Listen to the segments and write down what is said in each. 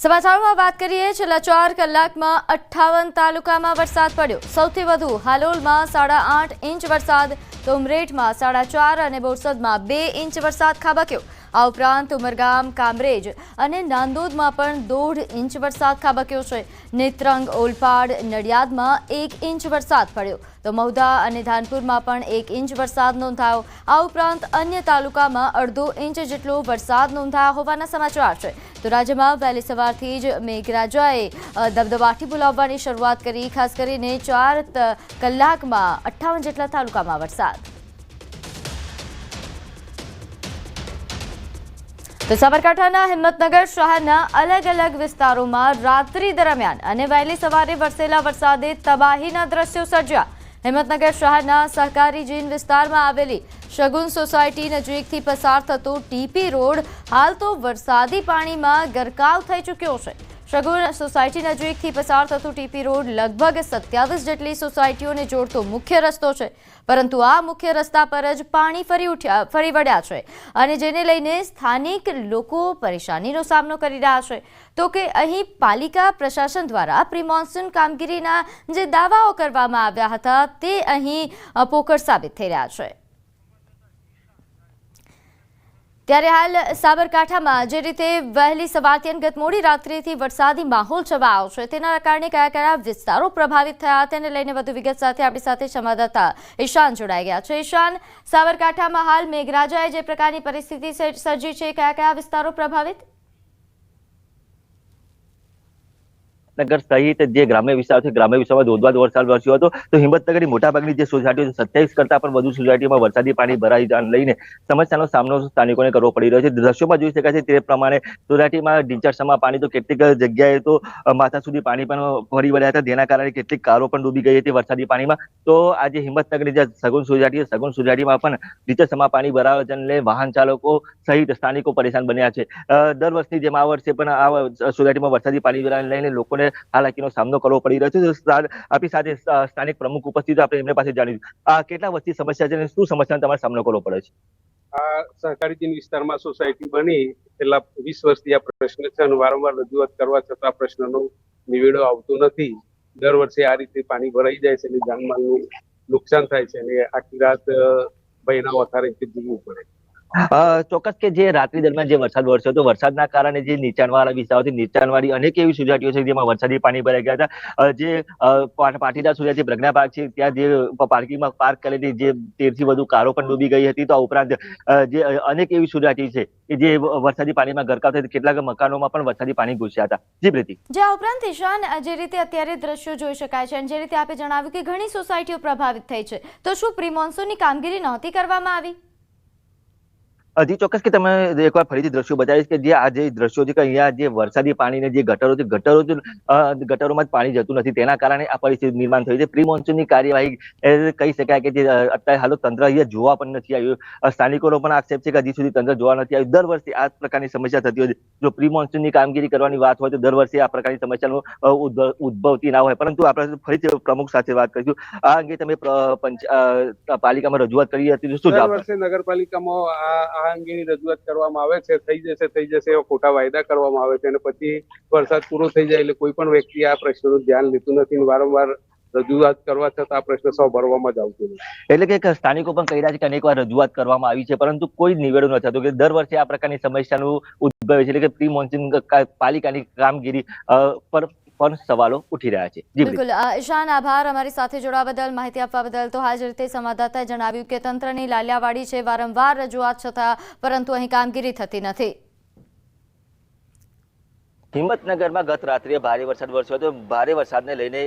સમાચારોમાં વાત કરીએ, છેલ્લા ચાર કલાકમાં અઠ્ઠાવન તાલુકામાં વરસાદ પડ્યો. સૌથી વધુ હાલોલમાં સાડા આઠ ઇંચ વરસાદ તો ઉમરેઠમાં સાડા ચાર અને બોરસદમાં બે ઇંચ વરસાદ ખાબક્યો. આ ઉપરાંત ઉમરગામ, કામરેજ અને નાંદોદમાં પણ દોઢ ઇંચ વરસાદ ખાબક્યો છે. નેત્રંગ, ઓલપાડ, નડિયાદમાં એક ઇંચ વરસાદ પડ્યો. તો મહુધા અને ધાનપુરમાં પણ એક ઇંચ વરસાદ નોંધાયો. આ ઉપરાંત અન્ય તાલુકામાં અડધો ઇંચ જેટલો વરસાદ નોંધાયા હોવાના સમાચાર છે. તો રાજ્યમાં વહેલી સવારથી જ મેઘરાજાએ દબદબાટી બોલાવવાની શરૂઆત કરી. ખાસ કરીને ચાર કલાકમાં અઠ્ઠાવન જેટલા તાલુકામાં વરસાદ. તો સાબરકાંઠાના હિંમતનગર શહેરના અલગ અલગ વિસ્તારોમાં રાત્રિ દરમિયાન અને વહેલી સવારે વરસેલા વરસાદે તબાહીના દ્રશ્યો સર્જ્યા. હિંમતનગર શહેરના સહકારી જીન વિસ્તારમાં આવેલી શગુન સોસાયટી નજીકથી પસાર થતો ટીપી રોડ, હાલ તો વરસાદી પાણીમાં ગરકાવ થઈ ચૂક્યો છે. શગુન સોસાયટી નજીકથી પસાર થતો ટીપી રોડ લગભગ સત્યાવીસ જેટલી સોસાયટીઓને જોડતો મુખ્ય રસ્તો છે. પરંતુ આ મુખ્ય રસ્તા પર જ પાણી ફરી ઉઠ્યા, ફરી વળ્યા છે અને જેને લઈને સ્થાનિક લોકો પરેશાનીનો સામનો કરી રહ્યા છે. તો કે અહીં પાલિકા પ્રશાસન દ્વારા પ્રિમોન્સૂન કામગીરીના જે દાવાઓ કરવામાં આવ્યા હતા તે અહીં પોકળ સાબિત થઈ રહ્યા છે. ત્યારે હાલ સાબરકાંઠામાં જે રીતે વહેલી સવારથી અને ગત મોડી રાત્રિથી વરસાદી માહોલ છવાયો છે, તેના કારણે કયા કયા વિસ્તારો પ્રભાવિત થયા તેને લઈને વધુ વિગત સાથે આપણી સાથે સંવાદદાતા ઈશાન જોડાઈ ગયા છે. ઈશાન, સાબરકાંઠામાં હાલ મેઘરાજાએ જે પ્રકારની પરિસ્થિતિ સર્જી છે, કયા કયા વિસ્તારો પ્રભાવિત? નગર સહિત જે ગ્રામ્ય વિસ્તાર છે, ગ્રામ્ય વિસ્તારમાં ધોધમાર વરસાદ વરસ્યો હતો, તો હિંમતનગરની મોટાભાગની જે સોસાયટીઓ સત્યાવીસ કરતા પણ વધુ સોસાયટીમાં વરસાદી પાણી ભરાઈ જાન લઈને સમસ્યાનો સામનો સ્થાનિકોને કરવો પડી રહ્યો છે. દ્રશ્યોમાં જોઈ શકાય છે તે પ્રમાણે સોસાયટીમાં ડીંચરસામાં પાણી તો કેટલીક જગ્યાએ તો માથા સુધી પાણી પણ ફરી વળ્યા હતા, જેના કારણે કેટલીક કારો પણ ડૂબી ગઈ હતી વરસાદી પાણીમાં. તો આજે હિંમતનગરની જે સગુન સોસાયટી સગુન સોસાયટીમાં પણ ડીંચરસામાં પાણી ભરાવા જઈને લઈને વાહન ચાલકો સહિત સ્થાનિકો પરેશાન બન્યા છે. દર વર્ષની જેમ આ વર્ષે પણ આ સોસાયટીમાં વરસાદી પાણી ભરાવાને લઈને લોકોને હાલાકીનો સામનો કરવો પડી રહ્યો છે. આપણી સાથે સ્થાનિક પ્રમુખ ઉપસ્થિત આપણે એમને પાસે જાણીશું આ કેટલા વર્ષથી સમસ્યા છે અને શું સમસ્યાનો તમારે સામનો કરવો પડે છે? આ સહકારી વિસ્તારમાં સોસાયટી બની, છેલ્લા વીસ વર્ષથી આ પ્રશ્ન છે અને વારંવાર રજૂઆત કરવા છતાં પ્રશ્નનો નિવેડો આવતો નથી. દર વર્ષે આ રીતે પાણી ભરાઈ જાય છે અને જાનમાલનું નુકસાન થાય છે અને આખી રાત ભયના વધારે જીવવું પડે ચોક્કસ કે જે રાત્રિ દરમિયાન જે વરસાદ વરસ્યો હતો, વરસાદના કારણે જે નીચાણવાળા વિસ્તારોથી નીચાણવાળી અનેક એવી સુજાટીઓ છે, જેમાં વરસાદી પાણી ભરાઈ ગયા હતા. જે પાટીદાર સોસાયટી પ્રજ્ઞા પાર્ક છે, ત્યાં જે પાર્કિંગમાં પાર્ક કરેલી જે તેરથી વધુ કારો પણ ડૂબી ગઈ હતી. તો આ ઉપરાંત જે અનેક એવી સુજાટી છે, કે જે વરસાદી પાણીમાં ગરકાવ થઈ કેટલાક મકાનોમાં પણ વરસાદી પાણી ઘૂસ્યા હતા. જી પ્રીતિ. જે ઉપરાંત ઈશાન જે રીતે અત્યારે દ્રશ્યો જોઈ શકાય છે અને જે રીતે આપે જણાવ્યું કે ઘણી સોસાયટીઓ પ્રભાવિત થઈ છે. તો શું પ્રી મોન્સૂનની કામગીરી નહોતી કરવામાં આવી? હજી ચોક્કસ કે તમે એકવાર ફરીથી દ્રશ્યો બતાવીશ કે જે આ જે દ્રશ્યો છે કે અહીંયા જે વરસાદી પાણીને જે ગટરો છે ગટરો ગટરોમાં જ પાણી જતું નથી. તેના કારણે આ પરિસ્થિતિ નિર્માણ થઈ છે. પ્રી મોન્સૂનની કાર્યવાહી કહી શકાય કે જે અત્યારે હાલ તંત્ર અહીંયા જોવા પણ નથી આવ્યું. સ્થાનિકોનો પણ આક્ષેપ છે કે હજી સુધી તંત્ર જોવા નથી આવ્યું. દર વર્ષે આ પ્રકારની સમસ્યા થતી હોય જો પ્રી મોન્સૂનની કામગીરી કરવાની વાત હોય તો દર વર્ષે આ પ્રકારની સમસ્યાનો ઉદ્ભવતી ના હોય. પરંતુ આપણે ફરીથી પ્રમુખ સાથે વાત કરીશું. આ અંગે તમે પાલિકામાં રજૂઆત કરી હતી શું જવાબ વર્ષે નગરપાલિકામાં આ આ રજૂઆત કરવામાં આવે છે, થઈ જશે થઈ જશે, એવા ખોટા વાયદા કરવામાં આવે છે અને પછી વરસાદ પૂરો થઈ જાય એટલે કોઈ પણ વ્યક્તિ આ પ્રશ્નનું ધ્યાન લેતું નથી વારંવાર રજૂઆત કરવા છતાં આ પ્રશ્ન સાંભળવામાં જ આવતો એટલે કે સ્થાનિકો પણ કહી રહ્યા છે કે અનેકવાર રજૂઆત કરવામાં આવી છે, પરંતુ કોઈ નિવેડો નથી થતો કે દર વર્ષે આ પ્રકારની સમસ્યાનું ઉદ્ભવે છે. એટલે કે પ્રી મોન્સૂન પાલિકાની કામગીરી પર પણ સવાલો ઉઠી રહ્યા છે. બિલકુલ. ઈશાન આભાર. અમારી સાથે જોડાવા બદલ માહિતી આપવા બદલ તો હાજર રીતે સંવાદદાતાએ જણાવ્યું કે તંત્રની લાલિયાવાડી છે વારંવાર રજૂઆત છતાં પરંતુ અહીં કામગીરી થતી નથી. હિંમતનગરમાં ગત રાત્રે ભારે વરસાદ વરસ્યો હતો. ભારે વરસાદને લઈને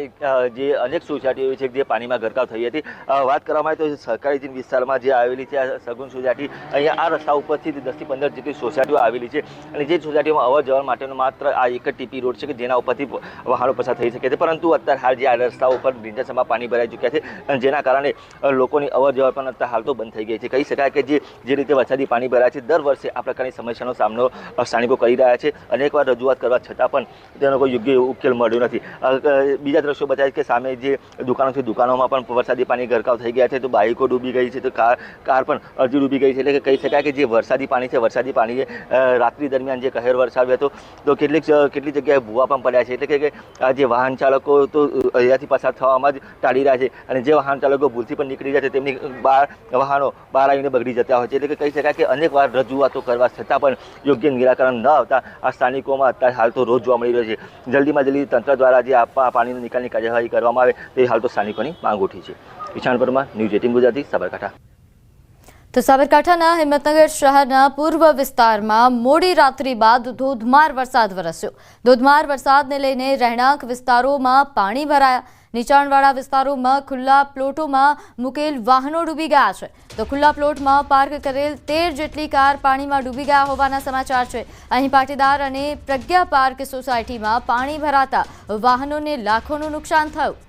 જે અનેક સોસાયટીઓ છે જે પાણીમાં ગરકાવ થઈ હતી. વાત કરવામાં આવે તો સહકારી જીન વિસ્તારમાં જે આવેલી છે, આ સગુન સોસાયટી અહીંયા આ રસ્તા ઉપરથી દસથી પંદર જેટલી સોસાયટીઓ આવેલી છે. અને જે સોસાયટીઓમાં અવર જવર માટેનો માત્ર આ એક જ ટીપી રોડ છે કે જેના ઉપરથી વાહનો પસાર થઈ શકે છે. પરંતુ અત્યારે હાલ જે આ રસ્તા ઉપર નિંજાસમાં પાણી ભરાઈ ચૂક્યા છે. અને જેના કારણે લોકોની અવર જવર પણ અત્યારે હાલ તો બંધ થઈ ગઈ છે. કહી શકાય કે જે જે રીતે વરસાદી પાણી ભરાય છે, દર વર્ષે આ પ્રકારની સમસ્યાનો સામનો સ્થાનિકો કરી રહ્યા છે. અનેકવાર રજૂઆત કરવા હોવા છતાં પણ તેનો કોઈ યોગ્ય ઉકેલ મળ્યો નથી. બીજા દ્રશ્યો બતાવે કે સામે જે દુકાનો છે, દુકાનોમાં પણ વરસાદી પાણી ગરકાવ થઈ ગયા છે, તો બાઇકો ડૂબી ગઈ છે, તો કાર કાર પણ અડધી ડૂબી ગઈ છે. એટલે કે કહી શકાય કે જે વરસાદી પાણી છે, વરસાદી પાણીએ રાત્રિ દરમિયાન જે કહેર વરસાવ્યો હતો, તો કેટલીક કેટલી જગ્યાએ ભૂવા પણ પડ્યા છે. એટલે કે- આ જે વાહન ચાલકો તો અહીંયાથી પસાર થવામાં જ ટાળી રહ્યા છે અને જે વાહન ચાલકો ભૂલથી પણ નીકળી જાય છે, તેમની બહાર વાહનો બહાર આવીને બગડી જતા હોય છે. એટલે કે કહી શકાય કે અનેક વાર રજૂઆતો કરવા છતાં પણ યોગ્ય નિરાકરણ ન આવતા આ સ્થાનિકોમાં અત્યારે હાલ તો રોજ જોવા મળી રહ્યો છે. જલ્દીમાં જલ્દી તંત્ર દ્વારા જે આપવા પાણીની નિકાલની કાર્યવાહી કરવામાં આવે, તે હાલ તો સ્થાનિકોની માંગ ઉઠી છે. Ishan Parmar, news eighteen Gujarati, Sabarkantha. તો સાબરકાંઠાના હિંમતનગર શહેરના પૂર્વ વિસ્તારમાં મોડી રાત્રિ બાદ ધોધમાર વરસાદ વરસ્યો. ધોધમાર વરસાદને લઈને રહેણાંક વિસ્તારોમાં પાણી ભરાયા. નીચાણવાળા વિસ્તારોમાં ખુલ્લા પ્લોટોમાં મૂકેલ વાહનો ડૂબી ગયા છે. તો ખુલ્લા પ્લોટમાં પાર્ક કરેલ તેર જેટલી કાર પાણીમાં ડૂબી ગયા હોવાના સમાચાર છે. અહીં પાટીદાર અને પ્રજ્ઞા પાર્ક સોસાયટીમાં પાણી ભરાતા વાહનોને લાખોનું નુકસાન થયું.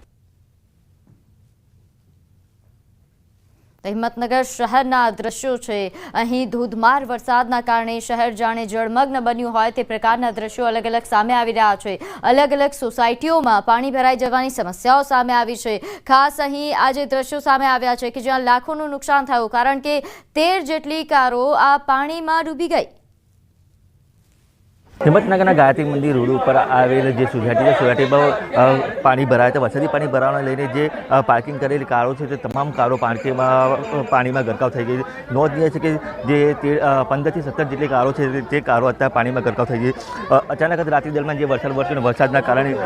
હિંમતનગર શહેરના દ્રશ્યો છે. અહીં ધોધમાર વરસાદના કારણે શહેર જાણે જળમગ્ન બન્યું હોય તે પ્રકારના દ્રશ્યો અલગ અલગ સામે આવી રહ્યા છે. અલગ અલગ સોસાયટીઓમાં પાણી ભરાઈ જવાની સમસ્યાઓ સામે આવી છે. ખાસ અહીં આ જે દ્રશ્યો સામે આવ્યા છે કે જ્યાં લાખોનું નુકસાન થયું, કારણ કે તેર જેટલી કારો આ પાણીમાં ડૂબી ગઈ. હિંમતનગરના ગાયત્રી મંદિર રોડ ઉપર આવેલ જે સોસાયટી છે સોસાયટીમાં પાણી ભરાય છે, વરસાદી પાણી ભરાવાને લઈને જે પાર્કિંગ કરેલી કારો છે, તે તમામ કારો પાર્કિંગમાં પાણીમાં ગરકાવ થઈ ગઈ છે. નોંધનીય છે કે જે તે પંદરથી સત્તર જેટલી કારો છે, તે- કારો અત્યારે પાણીમાં ગરકાવ થઈ ગઈ અચાનક જ રાત્રિ દરમિયાન જે વરસાદ વરસ્યો વરસાદના કારણે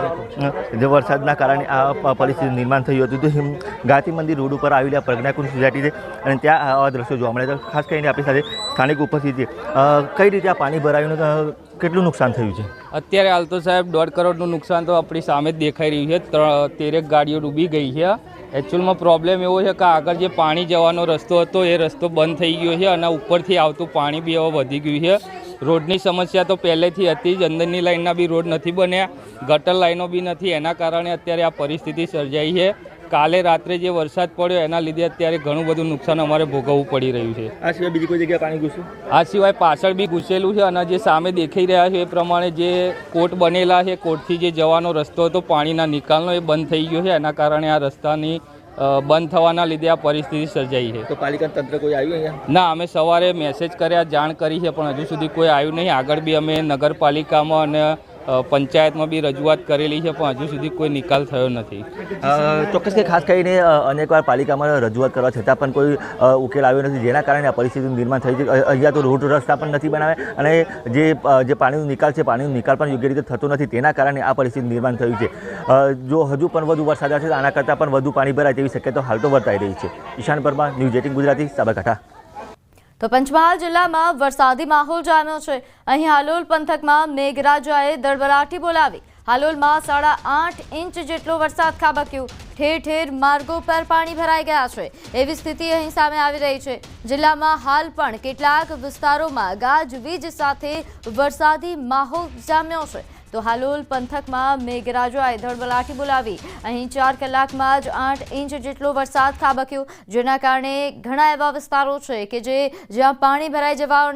જે વરસાદના કારણે આ પરિસ્થિતિ નિર્માણ થયું હતું. તો ગાયત્રી મંદિર રોડ ઉપર આવેલી આ પ્રજ્ઞાકુંજ સોસાયટી છે અને ત્યાં આવા દ્રશ્યો જોવા મળે છે. ખાસ કરીને આપણી સાથે સ્થાનિક ઉપસ્થિત છે. કઈ રીતે આ પાણી ભરાયું કેટલું નુકસાન થયું છે? અત્યારે હાલ તો સાહેબ દોઢ કરોડનું નુકસાન તો આપણી સામે જ દેખાઈ રહ્યું છે. તેરેક ગાડીઓ ડૂબી ગઈ છે. એકચ્યુઅલમાં પ્રોબ્લેમ એવો છે કે આગળ જે પાણી જવાનો રસ્તો હતો, એ રસ્તો બંધ થઈ ગયો છે અને ઉપરથી આવતું પાણી બી હવે વધી ગયું છે. રોડની સમસ્યા તો પહેલેથી હતી જ. અંદરની લાઇનના બી રોડ નથી બન્યા. ગટર લાઈનો બી નથી. એના કારણે અત્યારે આ પરિસ્થિતિ સર્જાઈ છે. કાલે રાત્રે જે વરસાદ પડ્યો એના લીધે અત્યારે ઘણું બધું નુકસાન અમારે ભોગવવું પડી રહ્યું છે. આ સિવાય બીજી કોઈ જગ્યાએ પાણી ઘૂસ્યું? આ સિવાય પાછળ બી ઘૂસેલું છે અને જે સામે દેખાઈ રહ્યા છે એ પ્રમાણે જે કોટ બનેલા છે કોટથી જે જવાનો રસ્તો હતો પાણીના નિકાલનો એ બંધ થઈ ગયો છે. એના કારણે આ રસ્તાની બંધ થવાના લીધે આ પરિસ્થિતિ સર્જાઈ છે. તો પાલિકા તંત્ર કોઈ આવ્યું અહીંયા? ના અમે સવારે મેસેજ કર્યા જાણ કરી છે પણ હજુ સુધી કોઈ આવ્યું નહીં. આગળ બી અમે નગરપાલિકામાં અને પંચાયતમાં બી રજૂઆત કરેલી છે, પણ હજુ સુધી કોઈ નિકાલ થયો નથી. ચોક્કસ કે ખાસ કરીને અનેકવાર પાલિકામાં રજૂઆત કરવા છતાં પણ કોઈ ઉકેલ આવ્યો નથી. જેના કારણે આ પરિસ્થિતિનું નિર્માણ થઈ છે. અહીંયા તો રોડ રસ્તા પણ નથી બનાવ્યા અને જે જે પાણીનો નિકાલ છે, પાણીનો નિકાલ પણ યોગ્ય રીતે થતો નથી. તેના કારણે આ પરિસ્થિતિનું નિર્માણ થયું છે. જો હજુ પણ વધુ વરસાદ આવશે આના કરતાં પણ વધુ પાણી ભરાય તેવી શક્યતા હાલ તો વર્તાઈ રહી છે. Ishan Parmar, news eighteen Gujarati, Sabarkantha. તો પંચમહાલ જિલ્લામાં વરસાદી માહોલ જામ્યો છે. અહીં હાલોલ પંથકમાં મેઘરાજાએ દળબલાટી બોલાવી. હાલોલમાં સાડા આઠ ઇંચ જેટલો વરસાદ ખાબક્યો. ઠેર ઠેર માર્ગો પર પાણી ભરાઈ ગયા છે. એવી સ્થિતિ અહીં સામે આવી રહી છે. જિલ્લામાં હાલ પણ કેટલાક વિસ્તારોમાં ગાજવીજ સાથે વરસાદી માહોલ જામ્યો છે. તો હાલોલ પંથકમાં મેઘરાજાએ ધડબલાટી બોલાવી. અહીં ચાર કલાકમાં જ આઠ ઇંચ જેટલો વરસાદ ખાબક્યો, જેના કારણે ઘણા એવા વિસ્તારો છે કે જે જ્યાં પાણી ભરાઈ જવા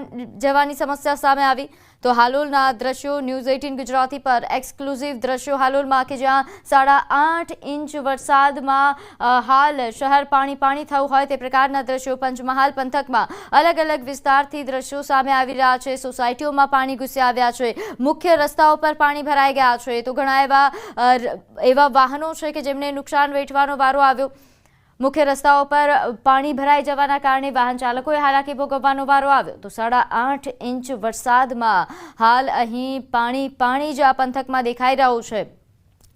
જવાની સમસ્યા સામે આવી. તો હાલોલના દ્રશ્યો ન્યૂઝ એઇટીન ગુજરાતી પર એક્સક્લુઝિવ દ્રશ્યો હાલોલમાં કે જ્યાં સાડા આઠ ઇંચ વરસાદમાં હાલ શહેર પાણી પાણી થયું હોય તે પ્રકારના દ્રશ્યો પંચમહાલ પંથકમાં અલગ અલગ વિસ્તારથી દ્રશ્યો સામે આવી રહ્યા છે. સોસાયટીઓમાં પાણી ઘૂસી આવ્યા છે. મુખ્ય રસ્તાઓ પર પાણી ભરાઈ ગયા છે. તો ઘણા એવા એવા વાહનો છે કે જેમને નુકસાન વેઠવાનો વારો આવ્યો. મુખ્ય રસ્તાઓ પર પાણી ભરાઈ જવાના કારણે વાહન ચાલકોએ હાલાકી ભોગવવાનો વારો આવ્યો. તો સાડા આઠ ઇંચ વરસાદમાં હાલ અહીં પાણી પાણી જ આ પંથકમાં દેખાઈ રહ્યું છે.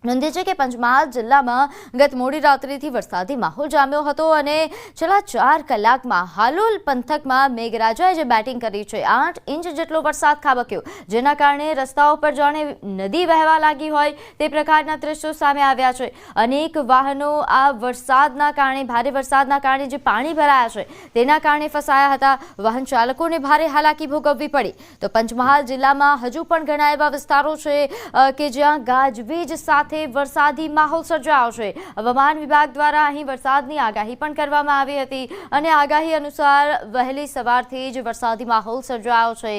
નોંધ્ય છે કે પંચમહાલ જિલ્લામાં ગત મોડી રાત્રિથી વરસાદી માહોલ જામ્યો હતો અને છેલ્લા ચાર કલાકમાં હાલોલ પંથકમાં મેઘરાજાએ જે બેટિંગ કરી છે, આઠ ઇંચ જેટલો વરસાદ ખાબક્યો. જેના કારણે રસ્તાઓ પર જાણે નદી વહેવા લાગી હોય તે પ્રકારના દ્રશ્યો સામે આવ્યા છે. અનેક વાહનો આ વરસાદના કારણે, ભારે વરસાદના કારણે જે પાણી ભરાયા છે, તેના કારણે ફસાયા હતા. વાહન ચાલકોને ભારે હાલાકી ભોગવવી પડી. તો પંચમહાલ જિલ્લામાં હજુ પણ ઘણા એવા વિસ્તારો છે કે જ્યાં ગાજવીજ સાથે સાથે વરસાદી માહોલ સર્જાયો છે. હવામાન વિભાગ દ્વારા અહીં વરસાદની આગાહી પણ કરવામાં આવી હતી અને આગાહી અનુસાર વહેલી સવારથી જ વરસાદી માહોલ સર્જાયો છે.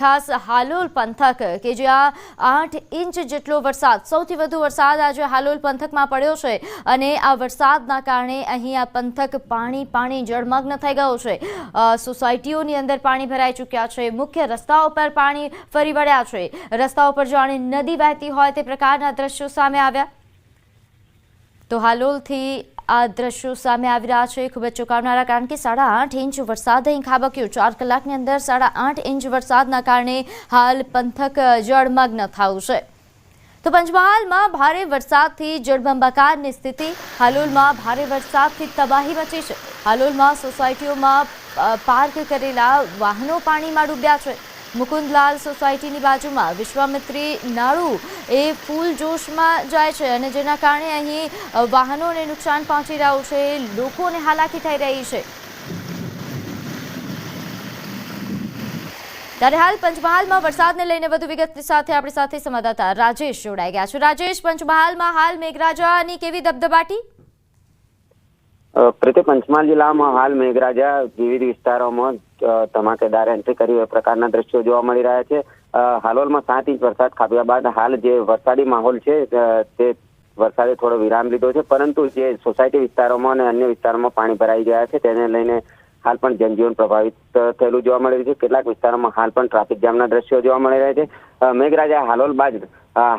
ખાસ હાલોલ પંથક કે જ્યાં આઠ ઇંચ જેટલો વરસાદ, સૌથી વધુ વરસાદ આજે હાલોલ પંથકમાં પડ્યો છે અને આ વરસાદના કારણે અહીં આ પંથક પાણી પાણી જળમગ્ન થઈ ગયો છે. સોસાયટીઓની અંદર પાણી ભરાઈ ચૂક્યા છે. મુખ્ય રસ્તાઓ પર પાણી ફરી વળ્યા છે. રસ્તાઓ પર જાણે નદી વહેતી હોય તે પ્રકારના દ્રશ્યો સામે આવ્યા? તો હાલોલથી આ દ્રશ્યો સામે આવી રહ્યા છે. ખૂબ જ ચોંકાવનારા કારણ કે સાડા આઠ ઇંચ વરસાદ અહીં ખાબક્યો. ચાર કલાકની અંદર સાડા આઠ ઇંચ વરસાદના કારણે હાલ પંથક જળમગ્ન થયું છે. તો પંચમહાલમાં ભારે વરસાદથી જળબંબાકારની સ્થિતિ. હાલોલમાં ભારે વરસાદથી તબાહી મચી છે. હાલોલમાં સોસાયટીઓમાં પાર્ક કરેલા વાહનો પાણીમાં ડૂબ્યા છે. મુકુંદલાલ સોસાયટીની બાજુમાં વિશ્વામિત્રી નાળુ એ ફૂલ જોશમાં જાય છે અને જેના કારણે અહીં વાહનોને નુકસાન પહોંચી રહ્યું છે, લોકોને હાલાકી થઈ રહી છે. ત્યારે હાલ પંચમહાલમાં વરસાદને લઈને વધુ વિગત સાથે આપણી સાથે સંવાદદાતા રાજેશ જોડાઈ ગયા છે. રાજેશ, પંચમહાલમાં હાલ મેઘરાજાની કેવી દબદબાટી? પ્રતિ, પંચમહાલ જિલ્લામાં હાલ મેઘરાજા વિવિધ વિસ્તારોમાં ધમાકેદાર એન્ટ્રી કરી એ પ્રકારના દ્રશ્યો જોવા મળી રહ્યા છે. હાલોલમાં સાત ઇંચ વરસાદ ખાપ્યા બાદ હાલ જે વરસાદી માહોલ છે તે વરસાદે થોડો વિરામ લીધો છે. પરંતુ જે સોસાયટી વિસ્તારોમાં અને અન્ય વિસ્તારોમાં પાણી ભરાઈ ગયા છે, તેને લઈને હાલ પણ જનજીવન પ્રભાવિત થયેલું જોવા મળી રહ્યું છે. કેટલાક વિસ્તારોમાં હાલ પણ ટ્રાફિક જામના દ્રશ્યો જોવા મળી રહ્યા છે. મેઘરાજા, હાલોલ બાદ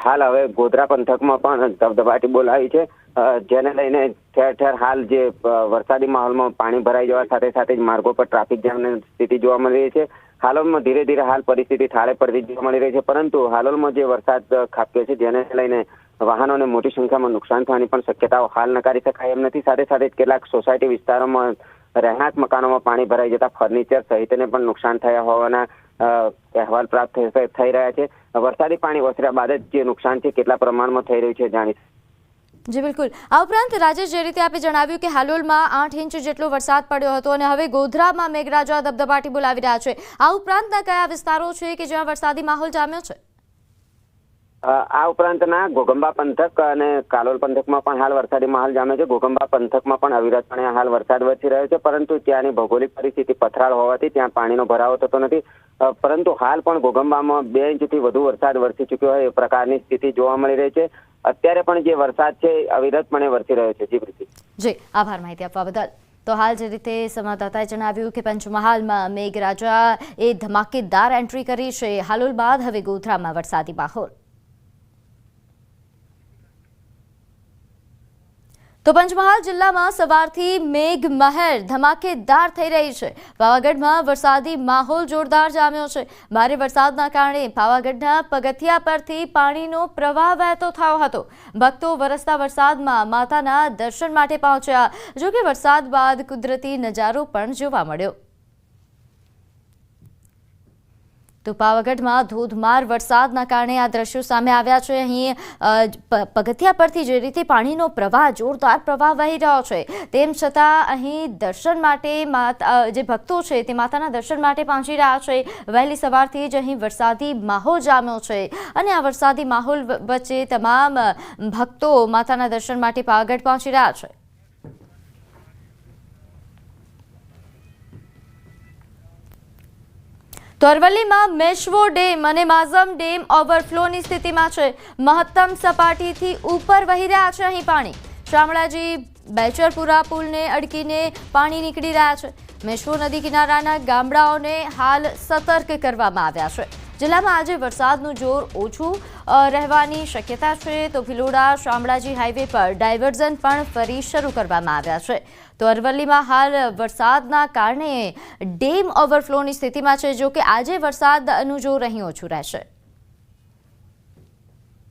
હાલ હવે ગોધરા પંથકમાં પણ ધબધબાટી બોલાવી છે. જેને લઈને ઠેર ઠેર હાલ જે વરસાદી માહોલમાં પાણી ભરાઈ જવા સાથે સાથે જ માર્ગો પર ટ્રાફિક જામની સ્થિતિ જોવા મળી રહી છે. હાલોલમાં ધીરે ધીરે હાલ પરિસ્થિતિ થાળે પડતી જોવા મળી રહી છે, પરંતુ હાલોલમાં જે વરસાદ ખાબક્યો છે, જેને લઈને વાહનોને મોટી સંખ્યામાં નુકસાન થવાની પણ શક્યતાઓ હાલ નકારી શકાય એમ નથી. સાથે સાથે કેટલાક સોસાયટી વિસ્તારોમાં રહેણાંક મકાનોમાં પાણી ભરાઈ જતા ફર્નિચર સહિતને પણ નુકસાન થયા હોવાના અહેવાલ પ્રાપ્ત થઈ રહ્યા છે. વરસાદી પાણી ઓસર્યા બાદ જ જે નુકસાન છે, કેટલા પ્રમાણમાં થઈ રહ્યું છે જાણી જી, બિલકુલ. આ ઉપરાંત રાજેશ જે રીતે આપે જણાવ્યું કે હાલોલમાં આઠ ઇંચ જેટલો વરસાદ પડ્યો હતો અને હવે ગોધરામાં મેઘરાજા દબદબાટી બોલાવી રહ્યા છે. આ ઉપરાંતના કયા વિસ્તારો છે કે જ્યાં વરસાદી માહોલ જામ્યો છે? આ ઉપરાંતના ઘોગંબા પંથક અને કાલોલ પંથકમાં પણ હાલ વરસાદી માહોલ જામે છે. ઘોગંબા પંથકમાં પણ અવિરતપણે હાલ વરસાદ વરસી રહ્યો છે, પરંતુ ત્યાંની ભૌગોલિક પરિસ્થિતિ પથરાળ હોવાથી ત્યાં પાણીનો ભરાવો થતો નથી. પરંતુ હાલ પણ ઘોગંબામાં બે ઇંચથી વધુ વરસાદ વરસી ચૂક્યો હોય એ પ્રકારની સ્થિતિ જોવા મળી રહી છે. અત્યારે પણ જે વરસાદ છે અવિરતપણે વરસી રહ્યો છે. જી જી, આભાર માહિતી આપવા બદલ. તો હાલ જે રીતે સંવાદદાતાએ જણાવ્યું કે પંચમહાલમાં મેઘરાજા એ ધમાકેદાર એન્ટ્રી કરી છે. હાલોલ બાદ હવે ગોધરામાં વરસાદી માહોલ. તો પંચમહાલ જિલ્લામાં સવારથી મેઘ મહેર ધમાકેદાર થઈ રહી છે. પાવાગઢમાં વરસાદી માહોલ જોરદાર જામ્યો છે. ભારે વરસાદના કારણે પાવાગઢના પગથિયા પરથી પાણીનો પ્રવાહ વહેતો થયો હતો. ભક્તો વરસતા વરસાદમાં માતાના દર્શન માટે પહોંચ્યા. જો કે વરસાદ બાદ કુદરતી નજારો પણ જોવા મળ્યો. તો પાવાગઢમાં ધોધમાર વરસાદના કારણે આ દ્રશ્યો સામે આવ્યા છે. અહીં પગથિયા પરથી જે રીતે પાણીનો પ્રવાહ, જોરદાર પ્રવાહ વહી રહ્યો છે, તેમ છતાં અહીં દર્શન માટે જે ભક્તો છે તે માતાના દર્શન માટે પહોંચી રહ્યા છે. વહેલી સવારથી જ અહીં વરસાદી માહોલ જામ્યો છે અને આ વરસાદી માહોલ વચ્ચે તમામ ભક્તો માતાના દર્શન માટે પાવાગઢ પહોંચી રહ્યા છે. અરવલ્લીમાં મેશ્વો ડેમ અને માઝમ ડેમ ઓવરફ્લોની સ્થિતિમાં છે. મહત્તમ સપાટીથી ઉપર વહી રહ્યા છે અહીં પાણી. શામળાજી, બેચરપુરા પુલને અડકીને પાણી નીકળી રહ્યા છે. મેશ્વો નદી કિનારાના ગામડાઓને હાલ સતર્ક કરવામાં આવ્યા છે. જિલ્લામાં આજે વરસાદનું જોર ઓછું રહેવાની શક્યતા છે. તો ભિલોડા, શામળાજી હાઈવે પર ડાયવર્ઝન પણ ફરી શરૂ કરવામાં આવ્યા છે. તો અરવલ્લીમાં હાલ વરસાદના કારણે ડેમ ઓવરફ્લોની સ્થિતિમાં છે જો કે આજે વરસાદનું જોર અહીં ઓછું રહેશે.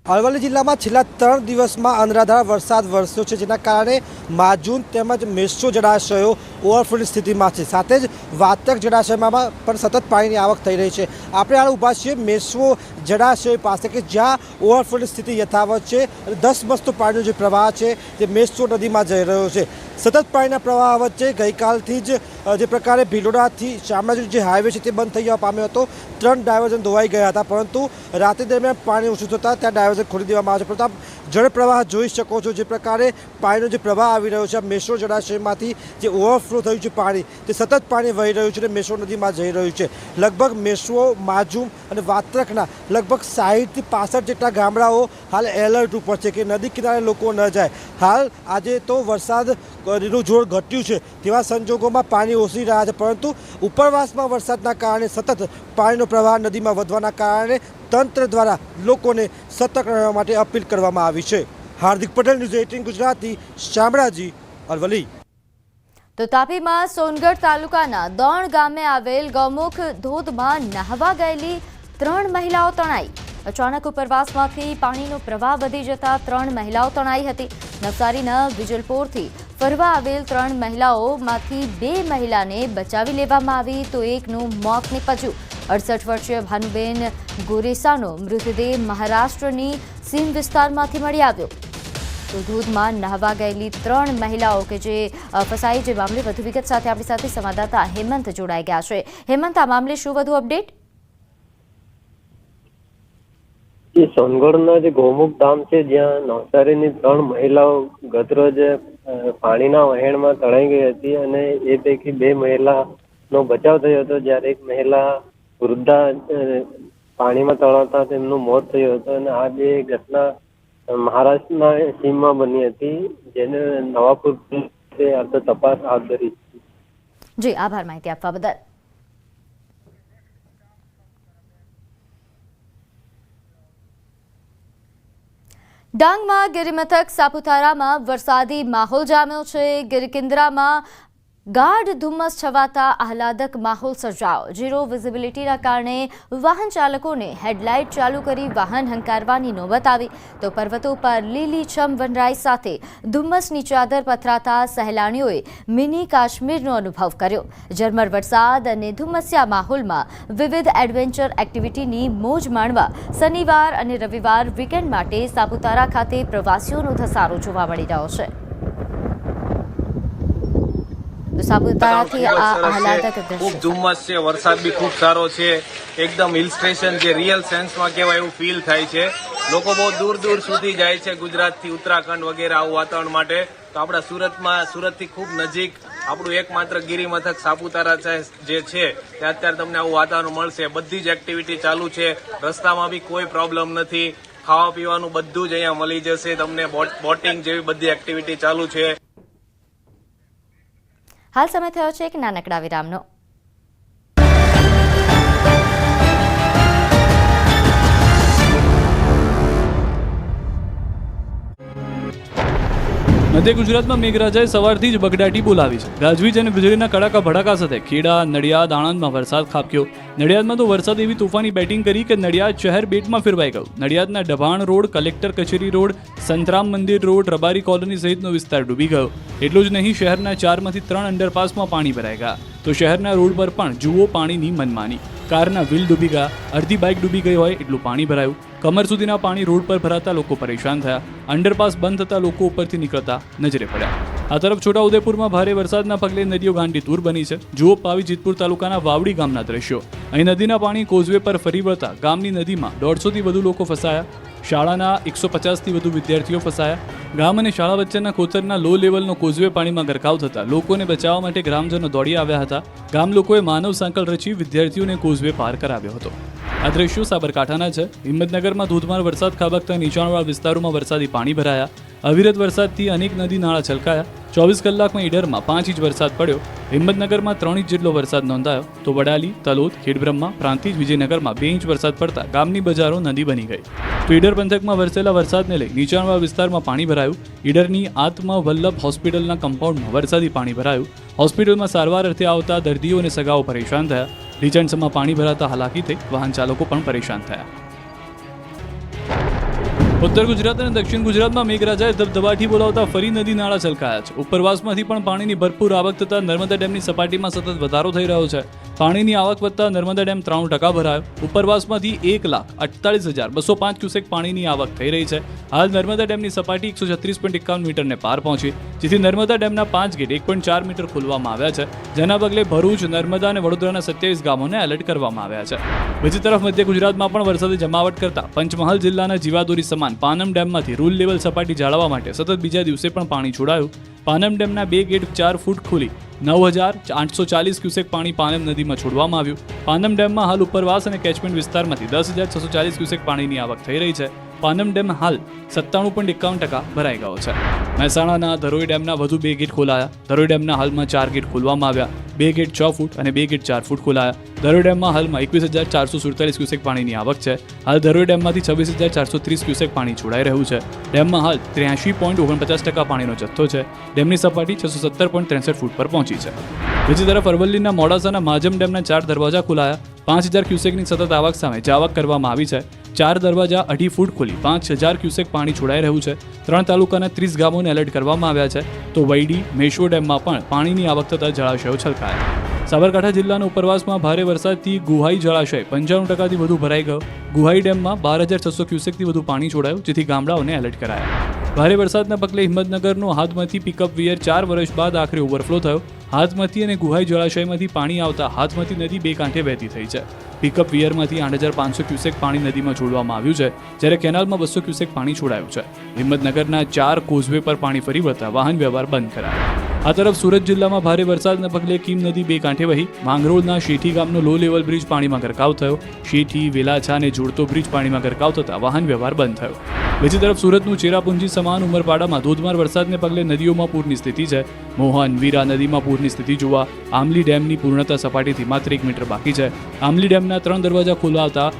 અરવલ્લી જિલ્લામાં છેલ્લા ત્રણ દિવસમાં અનરાધાર વરસાદ વરસ્યો છે, જેના કારણે માજૂન તેમજ મેસો જળાશયો ઓવરફ્લોની સ્થિતિમાં છે. સાથે જ વાતક જળાશયમાં પણ સતત પાણીની આવક થઈ રહી છે. આપણે હાલ ઊભા છીએ મેસવો જળાશય પાસે, કે જ્યાં ઓવરફ્લોની સ્થિતિ યથાવત છે અને દસ મસ્તો પાણીનો જે પ્રવાહ છે, તે મેસો નદીમાં જઈ રહ્યો છે. સતત પાણીના પ્રવાહ વચ્ચે ગઈકાલથી જ જે પ્રકારે ભીલોડાથી શામળાજી જે હાઈવે છે તે બંધ થઈ જવા પામ્યો હતો. ત્રણ ડાયવર્ઝન ધોવાઈ ગયા હતા, પરંતુ રાત્રિ દરમિયાન પાણી ઓછું થતાં ત્યાં ડાયવર્ઝન ખોલી દેવામાં આવે છે. પરંતુ આપ જળ પ્રવાહ જોઈ શકો છો જે પ્રકારે પાણીનો જે પ્રવાહ આવી રહ્યો છે, આ મેશ્વો જળાશયમાંથી જે ઓવરફ્લો થયું છે પાણી, તે સતત પાણી વહી રહ્યું છે અને મેશ્વો નદીમાં જઈ રહ્યું છે. લગભગ મેશ્વો માજુમ અને વાત્રકના લગભગ સાહીઠથી પાસઠ જેટલા ગામડાઓ હાલ એલર્ટ ઉપર છે કે નદી કિનારે લોકો ન જાય. હાલ આજે તો વરસાદનું જોર ઘટ્યું છે, તેવા સંજોગોમાં પાણી ઓસરી રહ્યા છે, પરંતુ ઉપરવાસમાં વરસાદના કારણે સતત પાણીનો પ્રવાહ નદીમાં વધવાના કારણે તંત્ર દ્વારા લોકોને સતર્ક રહેવા માટે અપીલ કરવામાં આવી છે. હાર્દિક પટેલ, ન્યૂઝ એટીન ગુજરાતી, શામળાજી અરવલી તો તાપીમાં સોનગઢ તાલુકાના દોણ ગામે આવેલ ગૌમુખ ધોધમાં નહાવા ગયેલી ત્રણ મહિલાઓ તણાઈ. અચાનક ઉપરવાસમાંથી પાણીનો પ્રવાહ વધી જતા ત્રણ મહિલાઓ તણાઈ હતી. નવસારીના વિજલપોરથી ફરવા આવેલ ત્રણ મહિલાઓમાંથી બે મહિલાને બચાવી લેવામાં આવી તો એકનું મોત નિપજ્યું. અડસઠ વર્ષીય ભાનુબેન ગોરેસાનો મૃતદેહ મહારાષ્ટ્રની સીમ વિસ્તારમાંથી મળી આવ્યો. તો ધોધમાં નહાવા ગયેલી ત્રણ મહિલાઓ કે જે ફસાઈ જે મામલે વધુ વિગત સાથે આપણી સાથે સંવાદદાતા હેમંત જોડાઈ ગયા છે. હેમંત, આ મામલે શું વધુ અપડેટ? સોનગઢના જે ગૌમુખ ધામ છે, જ્યાં નવસારીની ત્રણ મહિલાઓ ગતરોજ પાણીના વહેણમાં તણાઈ ગઈ હતી અને એ પૈકી બે મહિલાનો બચાવ થયો હતો. જ્યારે એક મહિલા વૃદ્ધા પાણીમાં તણાતા તેમનું મોત થયું હતું અને આ બે ઘટના મહારાષ્ટ્રના સીમમાં બની હતી, જેને નવાપુર તો તપાસ હાથ ધરી જી, આભાર માહિતી આપવા બદલ. ડાંગમાં ગિરિમથક સાપુતારામાં વરસાદી માહોલ જામ્યો છે. ગિરકિન્દ્રામાં ગાઢ ધુમ્મસ છવાતા આહલાદક માહોલ સર્જાયો. ઝીરો વિઝિબિલિટીના કારણે વાહન ચાલકોને હેડલાઇટ ચાલુ કરી વાહન હંકારવાની નોબત આવી. તો પર્વતો પર લીલીછમ વનરાઈ સાથે ધુમ્મસની ચાદર પથરાતા સહેલાણીઓએ મિની કાશ્મીરનો અનુભવ કર્યો. ઝરમર વરસાદ અને ધુમ્મસિયા માહોલમાં વિવિધ એડવેન્ચર એક્ટિવિટીની મોજ માણવા શનિવાર અને રવિવાર વીકેન્ડ માટે સાપુતારા ખાતે પ્રવાસીઓનો ધસારો જોવા મળી રહ્યો છે. તો સાપુતારાથી આ આહલાદક ખૂબ ધુમ્મસ છે વરસાદ બી ખૂબ સારો છે. એકદમ હિલ સ્ટેશન જે રિયલ સેન્સમાં કહેવાય એવું ફીલ થાય છે. લોકો બહુ દૂર દૂર સુધી જાય છે ગુજરાતથી ઉત્તરાખંડ વગેરે આવું વાતાવરણ માટે. તો આપણા સુરતમાં સુરતથી ખૂબ નજીક આપણું એકમાત્ર ગિરિમથક સાપુતારા છે જે છે ત્યાં અત્યારે તમને આવું વાતાવરણ મળશે. બધી જ એક્ટિવિટી ચાલુ છે. રસ્તામાં બી કોઈ પ્રોબ્લેમ નથી. ખાવા પીવાનું બધું જ અહીંયા મળી જશે. તમને બોટિંગ જેવી બધી એક્ટિવિટી ચાલુ છે. હાલ સમય થયો છે એક નાનકડા વિરામનો. મધ્ય ગુજરાતમાં મેઘરાજાએ સવારથી જ બગડાટી બોલાવી છે. ગાજવીજ અને વીજળીના કડાકા ભડાકા સાથે ખેડા, નડિયાદ, આણંદમાં વરસાદ ખાબક્યો. નડિયાદમાં તો વરસાદ એવી તોફાની બેટિંગ કરી કે નડિયાદ શહેર બેટમાં ફેરવાઈ ગયું. નડિયાદના ડભાણ રોડ, કલેક્ટર કચેરી રોડ, સંતરામ મંદિર રોડ, રબારી કોલોની સહિતનો વિસ્તાર ડૂબી ગયો. એટલું જ નહીં, શહેરના ચારમાંથી ત્રણ અંડરપાસમાં પાણી ભરાઈ ગયા. તો શહેરના રોડ પર પણ જુઓ પાણીની મનમાની. કારના વ્હીલ ડૂબી ગયા, અડધી બાઇક ડૂબી ગઈ હોય એટલું પાણી ભરાયું. કમર સુધીના પાણી રોડ પર ભરાતા લોકો પરેશાન થયા. અંડરપાસ બંધ થતા લોકો ઉપરથી નીકળતા નજરે પડ્યા. આ તરફ છોટાઉદેપુરમાં ભારે વરસાદના પગલે નદીઓ ગાંડી દૂર બની છે. જુઓ પાવી જીતપુર તાલુકાના વાવડી ગામના દ્રશ્યો. અહીં નદીના પાણી કોઝવે પર ફરી વળતા ગામની નદીમાં દોઢસોથી વધુ લોકો ફસાયા. શાળાના એકસો પચાસથી વધુ વિદ્યાર્થીઓ ફસાયા. ગામ અને શાળા વચ્ચેના કોતરના લો લેવલનો કોઝવે પાણીમાં ગરકાવ થતા લોકોને બચાવવા માટે ગ્રામજનો દોડી આવ્યા હતા. ગામ લોકોએ માનવ સાંકળ રચી વિદ્યાર્થીઓને કોઝવે પાર કરાવ્યો હતો. આ દ્રશ્યો સાબરકાંઠાના છે. હિંમતનગરમાં ધોધમાર વરસાદ ખાબકતા નીચાણવાળા વિસ્તારોમાં વરસાદી પાણી ભરાયા. અવિરત વરસાદથી અનેક નદી, નાળા છલકાયા. ચોવીસ કલાકમાં ઈડરમાં પાંચ ઇંચ વરસાદ પડ્યો. હિંમતનગરમાં ત્રણ ઇંચ જેટલો વરસાદ નોંધાયો. તો વડાલી, તલોદ, ખેડબ્રહ્મા, પ્રાંતિજ વિજયનગરમાં બે ઇંચ વરસાદ પડતા ગામની બજારો નદી બની ગઈ. તો ઈડર પંથકમાં વરસેલા વરસાદને લઈ નીચાણવાળા વિસ્તારમાં પાણી ભરાયું. ઈડરની આત્મા વલ્લભ હોસ્પિટલના કમ્પાઉન્ડમાં વરસાદી પાણી ભરાયું. હોસ્પિટલમાં સારવાર અર્થે આવતા દર્દીઓ અને સગાઓ પરેશાન થયા. રીચણસમાં પાણી ભરાતા હાલાકી થઈ વાહન ચાલકો પણ પરેશાન થયા. ઉત્તર ગુજરાત અને દક્ષિણ ગુજરાતમાં મેઘરાજાએ ધબધબાટી બોલાવતા ફરી નદી નાળા છલકાયા છે. ઉપરવાસમાંથી પણ પાણીની ભરપૂર આવક થતાં નર્મદા ડેમની સપાટીમાં સતત વધારો થઈ રહ્યો છે. પાણીની આવક વધતા નર્મદા ડેમ ત્રાણું ટકા ભરાયો. ઉપરવાસમાંથી એક લાખ અડતાલીસ હજાર બસો પાંચ ક્યુસેક પાણીની આવક થઈ રહી છે. હાલ નર્મદા ડેમની સપાટી એકસો છત્રીસ પોઈન્ટ એકાવન મીટરને પાર પહોંચી, જેથી નર્મદા ડેમના પાંચ ગેટ એક પોઈન્ટ ચાર મીટર ખોલવામાં આવ્યા છે. જેના પગલે ભરૂચ, નર્મદા અને વડોદરાના સત્યાવીસ ગામોને એલર્ટ કરવામાં આવ્યા છે. બીજી તરફ મધ્ય ગુજરાતમાં પણ વરસાદે જમાવટ કરતા પંચમહાલ જિલ્લાના જીવાદોરી સમાન પાનમ ડેમમાંથી રૂલ લેવલ સપાટી જાળવવા માટે સતત બીજા દિવસે પણ પાણી છોડાયું. પાનમ ડેમના બે ગેટ ચાર ફૂટ ખોલી. નવ હજાર આઠસો ચાલીસ ક્યુસેક પાણી પાનમ નદીમાં છોડવામાં આવ્યું. પાનમ ડેમમાં હાલ ઉપરવાસ અને કેચમેન્ટ વિસ્તારમાંથી દસ હજાર છસો ચાલીસ ક્યુસેક પાણીની આવક થઈ રહી છે. પાનમ ડેમ હાલ સત્તાણું પોઈન્ટ એકાવન ટકા ભરાઈ ગયો છે. મહેસાણાના ધરોઈ ડેમના વધુ બે ગેટ ખોલાયા. ધરોઈ ડેમના હાલમાં ચાર ગેટ ખોલવામાં આવ્યા. બે ગેટ છ ફૂટ અને બે ગેટ ચાર ફૂટ ખોલાયા. ધરોઈ ડેમમાં હાલમાં એકવીસ હજાર ચારસો સુડતાલીસ ક્યુસેક પાણીની આવક છે. હાલ ધરોઈ ડેમમાંથી છવ્વીસ હજાર ચારસો ત્રીસ ક્યુસેક પાણી છોડાઈ રહ્યું છે. ડેમમાં હાલ ત્ર્યાસી પોઈન્ટ ઓગણપચાસ ટકા પાણીનો જથ્થો છે. ડેમની સપાટી છસો સત્તર પોઈન્ટ ત્રેસઠ ફૂટ પર પહોંચી છે. બીજી તરફ અરવલ્લીના મોડાસાના માજમ ડેમના ચાર દરવાજા ખોલાયા. પાંચ હજાર ક્યુસેકની સતત આવક સામે જાવક કરવામાં આવી છે. ચાર દરવાજા અઢી ફૂટ ખુલી. પાંચ હજાર ક્યુસેક પાણી છોડાઈ રહ્યું છે. ત્રણ તાલુકાના ત્રીસ ગામોને એલર્ટ કરવામાં આવ્યા છે. તો વૈડી, મેશો ડેમમાં પણ પાણીની આવક થતાં જળાશયો છલકાયા. સાબરકાંઠા જિલ્લાના ઉપરવાસમાં ભારે વરસાદથી ગુહાઈ જળાશય. પંચાણું ટકાથી વધુ ભરાઈ ગયો. ગુહાઈ ડેમમાં બાર હજાર છસો ક્યુસેકથી વધુ પાણી છોડાયું, જેથી ગામડાઓને એલર્ટ કરાયા. ભારે વરસાદના પગલે હિંમતનગરનો હાથમતી પિકઅપ વિયર ચાર વર્ષ બાદ આખરે ઓવરફ્લો થયો. હાથમતી અને ગુહાઈ જળાશયમાંથી પાણી આવતા હાથમતી નદી બે કાંઠે વહેતી થઈ છે. પિકઅપ વિયરમાંથી આઠ હજાર પાંચસો ક્યુસેક પાણી નદીમાં છોડવામાં આવ્યું છે, જ્યારે કેનાલમાં બસો ક્યુસેક પાણી છોડાયું છે. હિંમતનગરના ચાર કોઝવે પર પાણી ફરી વળતા વાહન વ્યવહાર બંધ કરાયો. આ તરફ સુરત જિલ્લામાં ભારે વરસાદના પગલે કીમ નદી બે કાંઠે વહી. માંગરોળના શેઠી ગામનો લો લેવલ બ્રિજ પાણીમાં ગરકાવ થયો. શેઠી વેલાછા અને જોડતો બ્રિજ પાણીમાં ગરકાવ થતા વાહન વ્યવહાર બંધ થયો. બીજી તરફ સુરતનું ચેરાપુંજી સમાન ઉમરપાડામાં ધોધમાર વરસાદને પગલે નદીઓમાં પૂરની સ્થિતિ છે. મોહન વીરા નદીમાં પૂરની સ્થિતિ જોવા આમલી ડેમની પૂર્ણતા સપાટીથી માત્ર એક મીટર બાકી છે. આમલી ડેમના ત્રણ દરવાજા ખોલાવતા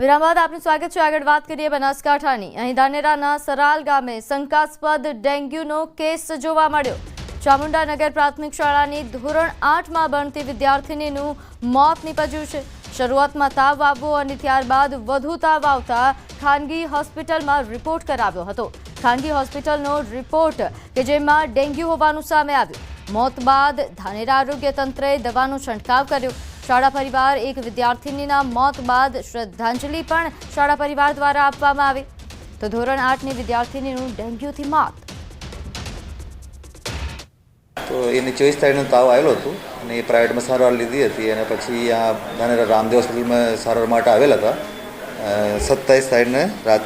વિરામ બાદ આપનું સ્વાગત છે. આગળ વાત કરીએ બનાસકાંઠાની. અહીં ધાનેરાના સરાલ ગામે શંકાસ્પદ ડેન્ગ્યુનો કેસ જોવા મળ્યો. ચામુંડાનગર પ્રાથમિક શાળાની ધોરણ આઠમાં ભણતી વિદ્યાર્થિનીનું મોત નીપજ્યું છે. શરૂઆતમાં તાવ આવવો અને ત્યારબાદ વધુ તાવ આવતા ખાનગી હોસ્પિટલમાં રિપોર્ટ કરાવ્યો હતો. ખાનગી હોસ્પિટલનો રિપોર્ટ કે જેમાં ડેન્ગ્યુ હોવાનું સામે આવ્યું. મોત બાદ ધાનેરા આરોગ્ય તંત્રએ દવાનો છંટકાવ કર્યો. શાળા પરિવાર એક વિદ્યાર્થિનીના મોત બાદ શ્રદ્ધાંજલિ પણ શાળા પરિવાર દ્વારા આપવામાં આવી. તો ધોરણ આઠની વિદ્યાર્થિનીનું ડેન્ગ્યુથી મોત. તો એને ચોવીસ તારીખનો તાવ આવેલો હતો અને એ પ્રાઇવેટમાં સારવાર લીધી હતી અને પછી આ ધાનેરા રામદેવ હોસ્પિટલમાં સારવાર માટે આવેલા હતા. સત્તાવીસ તારીખને રાત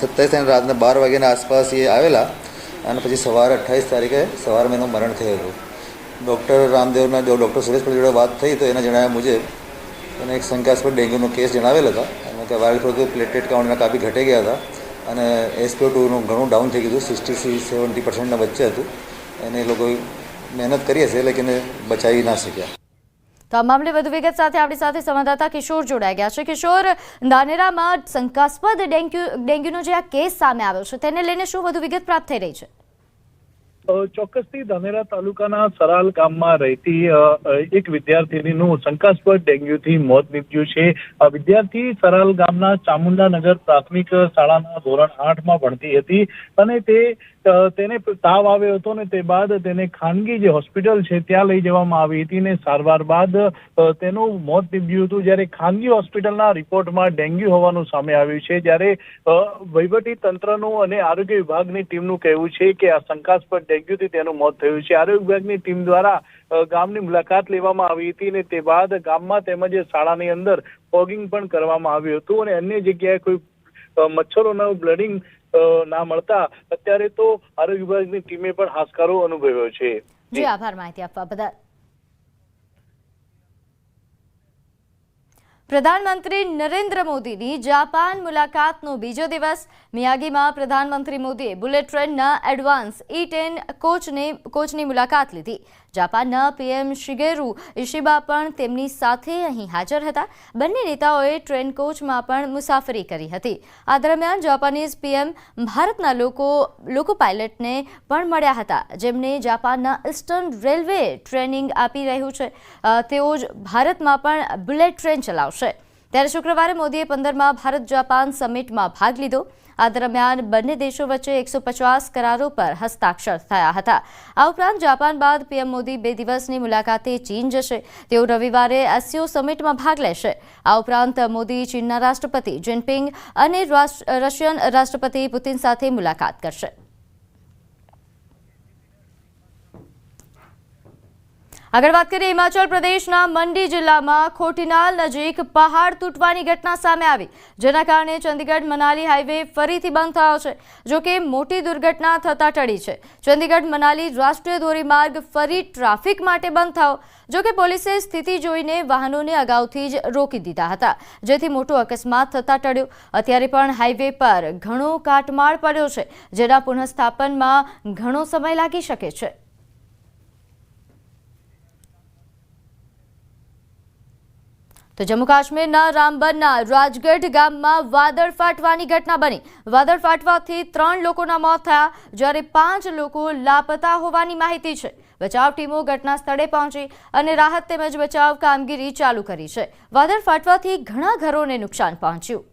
સત્તાવીસ તારીખ રાતના બાર વાગ્યાના આસપાસ એ આવેલા અને પછી સવારે અઠ્ઠાવીસ તારીખે સવારમાં એનું મરણ થયું હતું. ડૉક્ટર રામદેવના જો ડૉક્ટર સુરેશ પટેલ જોડે વાત થઈ તો એના જણાવ્યા મુજબ, એને એક શંકાસ્પદ ડેન્ગ્યુનો કેસ જણાવેલ હતા. અને કે વાયરલ ફ્લૂ પ્લેટલેટ કાઉન્ટના કાપી ઘટી ગયા હતા. અને એસપીઓ ટુનું ઘણું ડાઉન થઈ ગયું હતું સિક્સટી સેવન્ટી પર્સન્ટના વચ્ચે હતું. એને એ લોકોએ મહેનત કરી હશે લેકિન એ બચાવી ના શક્યા. તો આ મામલે વધુ વિગત સાથે આપણી સાથે સંવાદદાતા કિશોર જોડાઈ ગયા છે. કિશોર નાનેરામાં શંકાસ્પદ ડેન્ગ્યુ, ડેન્ગ્યુનો જે આ કેસ સામે આવ્યો છે, તેને લઈને શું વધુ વિગત પ્રાપ્ત થઈ રહી છે? ચોક્કસથી ધાનેરા તાલુકાના સરાલ ગામમાં રહેતી એક વિદ્યાર્થીનીનું શંકાસ્પદ ડેન્ગ્યુથી મોત નીપજ્યું છે. આ વિદ્યાર્થી સરાલ ગામના ચામુંડાનગર પ્રાથમિક શાળાના ધોરણ આઠમાં ભણતી હતી અને તે તેને તાવ આવ્યો હતો ને તે બાદ તેને ખાનગી જે હોસ્પિટલ છે ત્યાં લઈ જવામાં આવી હતી ને સારવાર બાદ તેનું મોત નીપજ્યું હતું જ્યારે ખાનગી હોસ્પિટલના રિપોર્ટમાં ડેન્ગ્યુ હોવાનું સામે આવ્યું છે. જ્યારે વહીવટી તંત્રનું અને આરોગ્ય વિભાગની ટીમનું કહેવું છે કે આ શંકાસ્પદ ડેન્ગ્યુથી તેનું મોત થયું છે. આરોગ્ય વિભાગની ટીમ દ્વારા ગામની મુલાકાત લેવામાં આવી હતી ને તે બાદ ગામમાં તેમજ શાળાની અંદર ફોગિંગ પણ કરવામાં આવ્યું હતું અને અન્ય જગ્યાએ કોઈ મચ્છરોનું બ્લડિંગ ના મળતા, અત્યારે તો આરોગ્ય વિભાગની ટીમે પણ હાશકારો અનુભવ્યો છે. જી, આભાર માહિતી આપવા બદલ. પ્રધાનમંત્રી નરેન્દ્ર મોદીની જાપાન મુલાકાતનો બીજો દિવસ. મિયાગીમાં પ્રધાનમંત્રી મોદીએ બુલેટ ટ્રેનના એડવાન્સ ઈ ટેન કોચને, કોચની મુલાકાત લીધી. જાપાનના પીએમ શિગેરુ ઇશિબા પણ તેમની સાથે અહીં હાજર હતા. બંને નેતાઓએ ટ્રેન કોચમાં પણ મુસાફરી કરી હતી. આ દરમિયાન જાપાનીઝ પીએમ ભારતના લોકો લોકો પાયલટને પણ મળ્યા હતા, જેમને જાપાનના ઇસ્ટર્ન રેલવે ટ્રેનિંગ આપી રહ્યું છે. તેઓ જ ભારતમાં પણ બુલેટ ટ્રેન ચલાવશે. ત્યારે શુક્રવારે મોદીએ પંદરમાં ભારત જાપાન સમિટમાં ભાગ લીધો. આ દરમિયાન બંને દેશો વચ્ચે એકસો પચાસ કરારો પર હસ્તાક્ષર થયા હતા. આ ઉપરાંત જાપાન બાદ પીએમ મોદી બે દિવસની મુલાકાતે ચીન જશે. તેઓ રવિવારે એસસીઓ સમિટમાં ભાગ લેશે. આ ઉપરાંત મોદી ચીનના રાષ્ટ્રપતિ જિનપિંગ અને રશિયન રાષ્ટ્રપતિ પુતિન સાથે મુલાકાત કરશે. આગળ વાત કરીએ હિમાચલ પ્રદેશના મંડી જિલ્લામાં ખોટીનાલ નજીક પહાડ તૂટવાની ઘટના સામે આવી, જેના કારણે ચંદીગઢ મનાલી હાઈવે ફરીથી બંધ થયો છે જોકે મોટી દુર્ઘટના થતા ટળી છે. ચંદીગઢ મનાલી રાષ્ટ્રીય ધોરીમાર્ગ ફરી ટ્રાફિક માટે બંધ થયો જોકે પોલીસે સ્થિતિ જોઈને વાહનોને અગાઉથી જ રોકી દીધા હતા, જેથી મોટો અકસ્માત થતા ટળ્યો. અત્યારે પણ હાઈવે પર ઘણો કાટમાળ પડ્યો છે, જેના પુનઃસ્થાપનમાં ઘણો સમય લાગી શકે છે. તો જમ્મુ કાશ્મીરના રામબનના રાજગઢ ગામમાં વાદળ ફાટવાની ઘટના બની. વાદળ ફાટવાથી ત્રણ લોકોના મોત થયા, જ્યારે પાંચ લોકો લાપતા હોવાની માહિતી છે. બચાવ ટીમો ઘટના સ્થળે પહોંચી અને રાહત તેમજ બચાવ કામગીરી ચાલુ કરી છે. વાદળ ફાટવાથી ઘણા ઘરોને નુકસાન પહોંચ્યું.